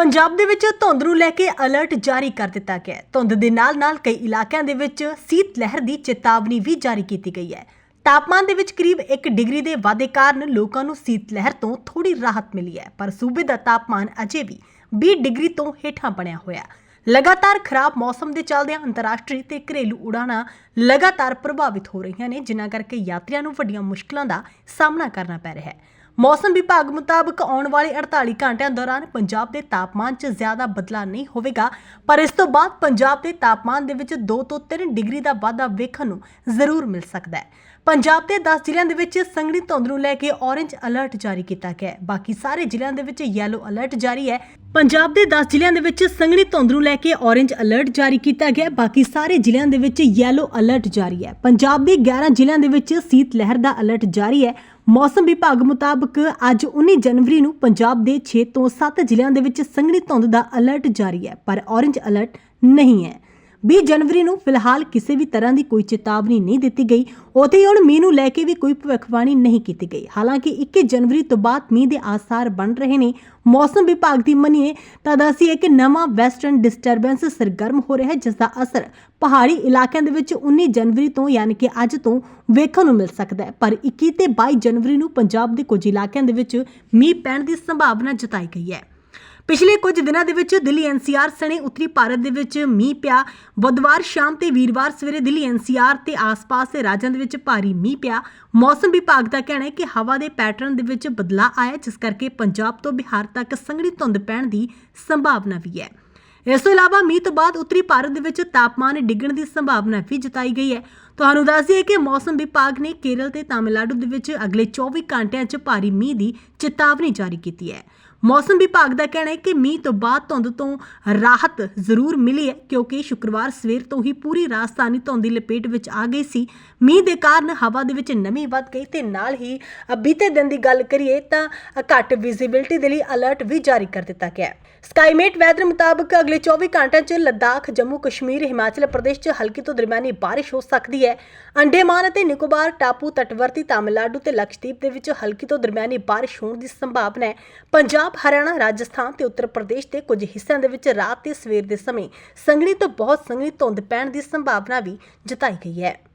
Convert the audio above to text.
ਪੰਜਾਬ ਦੇ ਵਿੱਚ ਧੁੰਦ ਨੂੰ ਲੈ ਕੇ ਅਲਰਟ ਜਾਰੀ ਕਰ ਦਿੱਤਾ ਗਿਆ ਹੈ। ਧੁੰਦ ਦੇ ਨਾਲ-ਨਾਲ ਕਈ ਇਲਾਕਿਆਂ ਦੇ ਵਿੱਚ ਸੀਤ ਲਹਿਰ ਦੀ ਚੇਤਾਵਨੀ ਵੀ ਜਾਰੀ ਕੀਤੀ ਗਈ ਹੈ। ਤਾਪਮਾਨ ਦੇ ਵਿੱਚ ਕਰੀਬ 1 ਡਿਗਰੀ ਦੇ ਵਾਧੇ ਕਾਰਨ ਲੋਕਾਂ ਨੂੰ ਸੀਤ ਲਹਿਰ ਤੋਂ ਥੋੜੀ ਰਾਹਤ ਮਿਲੀ ਹੈ, ਪਰ ਸੂਬੇ ਦਾ ਤਾਪਮਾਨ ਅਜੇ ਵੀ 20 ਡਿਗਰੀ ਤੋਂ ਹੇਠਾਂ ਬਣਿਆ ਹੋਇਆ ਲਗਾਤਾਰ ਖਰਾਬ ਮੌਸਮ ਦੇ ਚੱਲਦਿਆਂ ਅੰਤਰਰਾਸ਼ਟਰੀ ਤੇ ਘਰੇਲੂ ਉਡਾਣਾਂ ਲਗਾਤਾਰ ਪ੍ਰਭਾਵਿਤ ਹੋ ਰਹੀਆਂ ਨੇ, ਜਿਨ੍ਹਾਂ ਕਰਕੇ ਯਾਤਰੀਆਂ ਨੂੰ ਵੱਡੀਆਂ ਮੁਸ਼ਕਲਾਂ ਦਾ ਸਾਹਮਣਾ ਕਰਨਾ ਪੈ ਰਿਹਾ ਹੈ। ਮੌਸਮ ਵਿਭਾਗ ਮੁਤਾਬਕ ਆਉਣ ਵਾਲੇ 48 ਘੰਟਿਆਂ ਦੌਰਾਨ ਪੰਜਾਬ ਦੇ ਤਾਪਮਾਨ 'ਚ ਜ਼ਿਆਦਾ ਬਦਲਾਅ ਨਹੀਂ ਹੋਵੇਗਾ, ਪਰ ਇਸ ਤੋਂ ਬਾਅਦ ਪੰਜਾਬ ਦੇ ਤਾਪਮਾਨ ਦੇ ਵਿੱਚ 2 ਤੋਂ 3 ਡਿਗਰੀ ਦਾ ਵਾਧਾ ਵੇਖਣ ਨੂੰ ਜ਼ਰੂਰ ਮਿਲ ਸਕਦਾ ਹੈ। ਪੰਜਾਬ ਦੇ 10 ਜ਼ਿਲ੍ਹਿਆਂ ਦੇ ਵਿੱਚ ਸੰਘਣੀ ਧੁੰਦ ਨੂੰ ਲੈ ਕੇ ਔਰੇਂਜ ਅਲਰਟ ਜਾਰੀ ਕੀਤਾ ਗਿਆ ਹੈ। ਬਾਕੀ ਸਾਰੇ ਜ਼ਿਲ੍ਹਿਆਂ ਦੇ ਵਿੱਚ ਯੈਲੋ ਅਲਰਟ ਜਾਰੀ ਹੈ। ਪੰਜਾਬ ਦੇ 10 ਜ਼ਿਲ੍ਹਿਆਂ ਦੇ ਵਿੱਚ ਸੰਘਣੀ ਧੁੰਦ ਨੂੰ ਲੈ ਕੇ ਔਰੇਂਜ ਅਲਰਟ ਜਾਰੀ ਕੀਤਾ ਗਿਆ ਬਾਕੀ ਸਾਰੇ ਜ਼ਿਲ੍ਹਿਆਂ ਦੇ ਵਿੱਚ ਯੈਲੋ ਅਲਰਟ ਜਾਰੀ ਹੈ। ਪੰਜਾਬ ਦੇ 11 ਜ਼ਿਲ੍ਹਿਆਂ ਦੇ ਵਿੱਚ ਸੀਤ ਲਹਿਰ ਦਾ ਅਲਰਟ ਜਾਰੀ ਹੈ। ਮੌਸਮ ਵਿਭਾਗ ਮੁਤਾਬਕ ਅੱਜ 19 ਜਨਵਰੀ ਨੂੰ ਪੰਜਾਬ ਦੇ 6 ਤੋਂ 7 ਜ਼ਿਲ੍ਹਿਆਂ ਦੇ ਵਿੱਚ ਸੰਘਣੀ ਧੁੰਦ ਦਾ ਅਲਰਟ ਜਾਰੀ ਹੈ, ਪਰ ਔਰੇਂਜ ਅਲਰਟ ਨਹੀਂ ਹੈ। 20 ਜਨਵਰੀ ਨੂੰ ਫਿਲਹਾਲ ਕਿਸੇ ਵੀ ਤਰ੍ਹਾਂ ਦੀ ਕੋਈ ਚੇਤਾਵਨੀ ਨਹੀਂ ਦਿੱਤੀ ਗਈ। ਉਥੇ ਹੀ ਹੁਣ ਮੀਂਹ ਨੂੰ ਲੈ ਕੇ ਵੀ ਕੋਈ ਭਵਿੱਖਬਾਣੀ ਨਹੀਂ ਕੀਤੀ ਗਈ। ਹਾਲਾਂਕਿ 21 ਜਨਵਰੀ ਤੋਂ ਬਾਅਦ ਮੀਂਹ ਦੇ ਆਸਾਰ ਬਣ ਰਹੇ ਨੇ। ਮੌਸਮ ਵਿਭਾਗ ਦੀ ਮੰਨੀਏ ਤਾਂ ਦੱਸੀਏ ਕਿ ਨਵਾਂ ਵੈਸਟਰਨ ਡਿਸਟਰਬੈਂਸ ਸਰਗਰਮ ਹੋ ਰਿਹਾ ਹੈ, ਜਿਸ ਦਾ ਅਸਰ ਪਹਾੜੀ ਇਲਾਕਿਆਂ ਦੇ ਵਿੱਚ 19 ਜਨਵਰੀ ਤੋਂ ਯਾਨੀ ਕਿ ਅੱਜ ਤੋਂ ਵੇਖਣ ਨੂੰ ਮਿਲ ਸਕਦਾ ਹੈ। ਪਰ 21 ਤੇ 22 ਜਨਵਰੀ ਨੂੰ ਪੰਜਾਬ ਦੇ ਕੁਝ ਇਲਾਕਿਆਂ ਦੇ ਵਿੱਚ ਮੀਂਹ ਪੈਣ ਦੀ ਸੰਭਾਵਨਾ ਜਤਾਈ ਗਈ ਹੈ। ਪਿਛਲੇ ਕੁਝ ਦਿਨਾਂ ਦੇ ਵਿੱਚ ਦਿੱਲੀ ਐਨਸੀਆਰ ਸਣੇ ਉੱਤਰੀ ਭਾਰਤ ਦੇ ਵਿੱਚ ਮੀਂਹ ਪਿਆ। ਬੁੱਧਵਾਰ ਸ਼ਾਮ ਤੇ ਵੀਰਵਾਰ ਸਵੇਰੇ ਦਿੱਲੀ ਐਨਸੀਆਰ ਤੇ ਆਸ-ਪਾਸ ਦੇ ਰਾਜਾਂ ਦੇ ਵਿੱਚ ਭਾਰੀ ਮੀਂਹ ਪਿਆ। ਮੌਸਮ ਵਿਭਾਗ ਦਾ ਕਹਿਣਾ ਹੈ ਕਿ ਹਵਾ ਦੇ ਪੈਟਰਨ ਦੇ ਵਿੱਚ ਬਦਲਾਅ ਆਇਆ, ਜਿਸ ਕਰਕੇ ਪੰਜਾਬ ਤੋਂ ਬਿਹਾਰ ਤੱਕ ਸੰਘਣੀ ਧੁੰਦ ਪੈਣ ਦੀ ਸੰਭਾਵਨਾ ਵੀ ਹੈ। ਇਸ ਤੋਂ ਇਲਾਵਾ ਮੀਂਹ ਤੋਂ ਬਾਅਦ ਉੱਤਰੀ ਭਾਰਤ ਦੇ ਵਿੱਚ ਤਾਪਮਾਨ ਡਿੱਗਣ ਦੀ ਸੰਭਾਵਨਾ ਵੀ ਜਤਾਈ ਗਈ ਹੈ। ਤੁਹਾਨੂੰ ਦੱਸ ਦਈਏ ਕਿ ਮੌਸਮ ਵਿਭਾਗ ਨੇ ਕੇਰਲ ਤੇ ਤਾਮਿਲਨਾਡੂ ਦੇ ਵਿੱਚ ਅਗਲੇ 24 ਘੰਟਿਆਂ 'ਚ ਭਾਰੀ ਮੀਂਹ ਦੀ ਚੇਤਾਵਨੀ ਜਾਰੀ ਕੀਤੀ ਹੈ। ਮੌਸਮ ਵਿਭਾਗ ਦਾ ਕਹਿਣਾ ਹੈ ਕਿ ਮੀਂਹ ਤੋਂ ਬਾਅਦ ਧੁੰਦ ਤੋਂ ਰਾਹਤ ਜ਼ਰੂਰ ਮਿਲੀ ਹੈ, ਕਿਉਂਕਿ ਸ਼ੁੱਕਰਵਾਰ ਸਵੇਰ ਤੋਂ ਹੀ ਪੂਰੀ ਰਾਜਧਾਨੀ ਧੁੰਦ ਦੀ ਲਪੇਟ ਵਿੱਚ ਆ ਗਈ ਸੀ। ਮੀਂਹ ਦੇ ਕਾਰਨ ਹਵਾ ਦੇ ਵਿੱਚ ਨਮੀ ਵੱਧ ਗਈ ਤੇ ਨਾਲ ਹੀ ਬੀਤੇ ਦਿਨ ਦੀ ਗੱਲ ਕਰੀਏ ਤਾਂ ਘੱਟ ਵਿਜ਼ਿਬਿਲਟੀ ਦੇ ਲਈ ਅਲਰਟ ਵੀ ਜਾਰੀ ਕਰ ਦਿੱਤਾ ਗਿਆ ਹੈ। ਸਕਾਈਮੇਟ ਵੈਦਰ ਮੁਤਾਬਕ ਅਗਲੇ 24 ਘੰਟਿਆਂ 'ਚ ਲੱਦਾਖ, ਜੰਮੂ, ਕਸ਼ਮੀਰ, ਹਿਮਾਚਲ ਪ੍ਰਦੇਸ਼ 'ਚ ਹਲਕੀ ਤੋਂ ਦਰਮਿਆਨੀ ਬਾਰਿਸ਼ ਹੋ ਸਕਦੀ ਹੈ। ਅੰਡੇਮਾਨ ਅਤੇ ਨਿਕੋਬਾਰ ਟਾਪੂ ਤਟਵਰਤੀ ਤਾਮਿਲਨਾਡੂ ਤੇ ਲਕਸ਼ਦੀਪ ਦੇ ਵਿੱਚ ਹਲਕੀ ਤੋਂ ਦਰਮਿਆਨੀ ਬਾਰਿਸ਼ ਹੋਣ ਦੀ ਸੰਭਾਵਨਾ ਹੈ। ਪੰਜਾਬ, ਹਰਿਆਣਾ, ਰਾਜਸਥਾਨ ਤੇ ਉੱਤਰ ਪ੍ਰਦੇਸ਼ ਦੇ ਕੁਝ ਹਿੱਸਿਆਂ ਦੇ ਵਿੱਚ ਰਾਤ ਤੇ ਸਵੇਰ ਦੇ ਸਮੇਂ ਸੰਘਣੀ ਤੋਂ ਬਹੁਤ ਸੰਘਣੀ ਧੁੰਦ ਪੈਣ ਦੀ ਸੰਭਾਵਨਾ ਵੀ ਜਤਾਈ ਗਈ ਹੈ।